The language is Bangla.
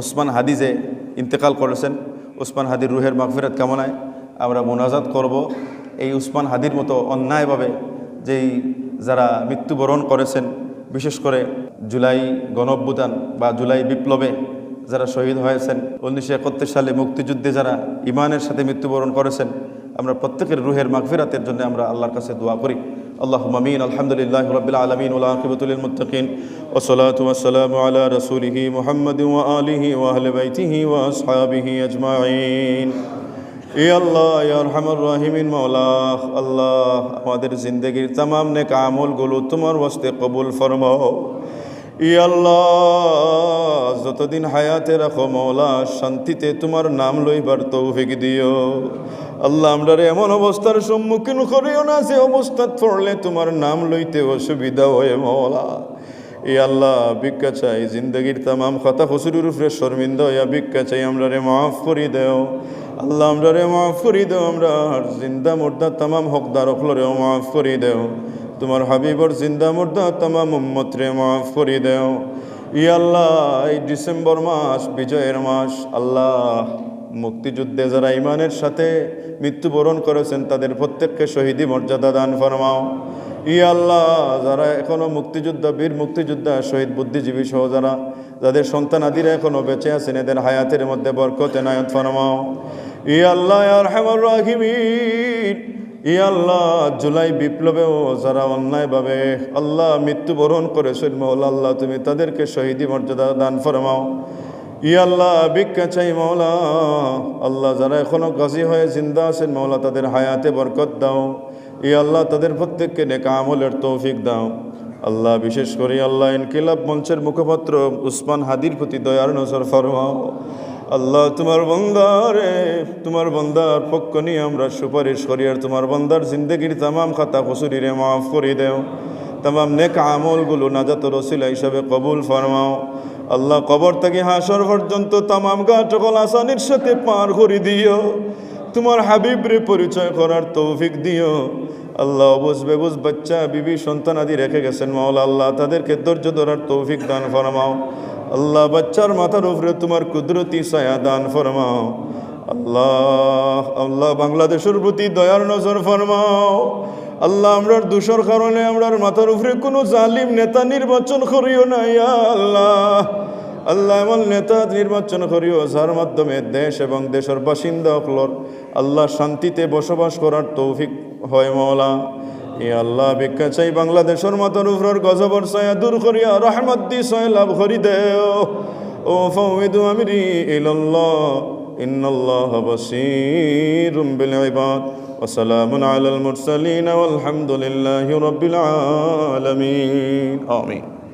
উসমান হাদি যে ইন্তেকাল করেছেন। উসমান হাদির রুহের মাগফিরাত কামনায় আমরা মোনাজাত করব। এই উসমান হাদির মতো অন্যায়ভাবে যেই যারা মৃত্যুবরণ করেছেন, বিশেষ করে জুলাই গণঅভ্যুত্থান বা জুলাই বিপ্লবে যারা শহীদ হয়েছেন, উনিশশো একাত্তর সালে মুক্তিযুদ্ধে যারা ইমানের সাথে মৃত্যুবরণ করেছেন, আমরা প্রত্যেকের রুহের মাগফিরাতের জন্য আমরা আল্লাহর কাছে দোয়া করি। আল্লাহ মামিন আলহামদুলিল্লাহ রবিল আলমিন উলাকিবতুল মুত্তাকিন ওসলাত ওয়াসালাম আলা রসুলিহি মোহাম্মদ আলিহি ওয়াহলে বাইতিহি ওয়া আসহাবিহি আজমাইন এ আল্লাহ রহমর রহিমিন মৌলা আল্লাহ আমাদের জিন্দগির তামাম নেক আমলগুলো তোমার বস্তে কবুল ফরমাও। ই আল্লাহ, যতদিন হায়াতে রাখো মৌলা, শান্তিতে তোমার নাম লইবার তৌফিক দিও। আল্লাহ আমরা এমন অবস্থার সম্মুখীন করিও না যে অবস্থাত পড়লে তোমার নাম লইতে অসুবিধা হয়ে মৌলা। ই আল্লাহ, ভিক্ষা চাই, জিন্দগির তামাম কথা হসুরুর উপরে শর্মিন্দা হইয়া ভিক্ষা চাই আমরা রে মাফ করি দেও। আল্লাহ আমরা রে মাফ করি দেও, আমরা জিন্দা মুর্দা তামাম হকদার অখলরেও মাফ করি দেও। তোমার হাবিবর জিন্দা মুর্দা তামাম উম্মত মাফ করি দেও। ই আল্লাহ, এই ডিসেম্বর মাস, বিজয়ের মাস, আল্লাহ মুক্তিযুদ্ধে যারা ইমানের সাথে মৃত্যুবরণ করেছেন, তাদের প্রত্যেককে শহীদি মর্যাদা দান ফরমাও। ই আল্লাহ, যারা এখনও মুক্তিযোদ্ধা, বীর মুক্তিযোদ্ধা, শহীদ বুদ্ধিজীবী সহ যারা, যাদের সন্তান আদিরা এখনও বেঁচে আছেন, এদের হায়াতের মধ্যে বরকত এনায়ত ফরমাও। ই আল্লাহ আর হেমর রাহিমিন। ই আল্লাহ, জুলাই বিপ্লবেও যারা অন্যায়ভাবে আল্লাহ মৃত্যুবরণ করেছেন, মৌলা আল্লাহ, তুমি তাদেরকে শহীদি মর্যাদা দান ফরমাও। ই আল্লাহ, ভিক্ষা চাই মৌলা। আল্লাহ যারা এখনও গাজী হয়ে জিন্দা আছেন, মৌলা তাদের হায়াতে বরকত দাও। ই আল্লাহ, তাদের প্রত্যেককে নেকা আমলের তৌফিক দাও। আল্লাহ, বিশেষ করে আল্লাহ ইনকিলাব মঞ্চের মুখপাত্র উসমান হাদির প্রতি দয়ার নজর ফরমাও। আল্লাহ, তোমার বন্দারে, তোমার বন্দার পক্ষ নিয়ে আমরা সুপারিশ করি আর তোমার বন্দার জিন্দগির তামাম খাতা কসুরিরে মাফ করে দেও। তামাম নেক আমলগুলো নাজাত রসিলা হিসাবে কবুল ফরমাও। আল্লাহ, কবর থেকে হাসর পর্যন্ত তামাম গাটকল আসানির সাথে পার করে দিও। তোমার হাবিবরে পরিচয় করার তৌফিক দিও। আল্লাহ বুঝ বেবুজ বাচ্চা, বিবি, সন্তান আদি রেখে গেছেন মাওলা আল্লাহ, তাদেরকে ধৈর্য ধরার তৌফিক দান ফরমাও। আল্লাহ বাচ্চার মাথার উপরে তোমার কুদরতি ছায়া দান ফরমাও। আল্লাহ আল্লাহ বাংলাদেশের প্রতি দয়ার নজর ফরমাও। আল্লাহ আমরার দূষর কারণে আমরার মাথার উপরে কোনো জালিম নেতা নির্বাচন করিও না ইয়া আল্লাহ। আল্লাহ এমন নেতা নির্বাচন করিও যার মাধ্যমে দেশ এবং দেশের বাসিন্দা অকলর আল্লাহ শান্তিতে বসবাস করার তৌফিক হয়, মওলা। এ আল্লাহ ভিক্ষা চাই বাংলাদেশের মাথার উপর গজবর ছায়া দূর করিয়া রহমত দি ছয় লাভ করি দেও ও ফৌমিদু আমিরি ইলাল্লাহ ইন্নাল্লাহ বাসীরুম বিল ইবাদ وسلام على المرسلين والحمد لله رب العالمين آمين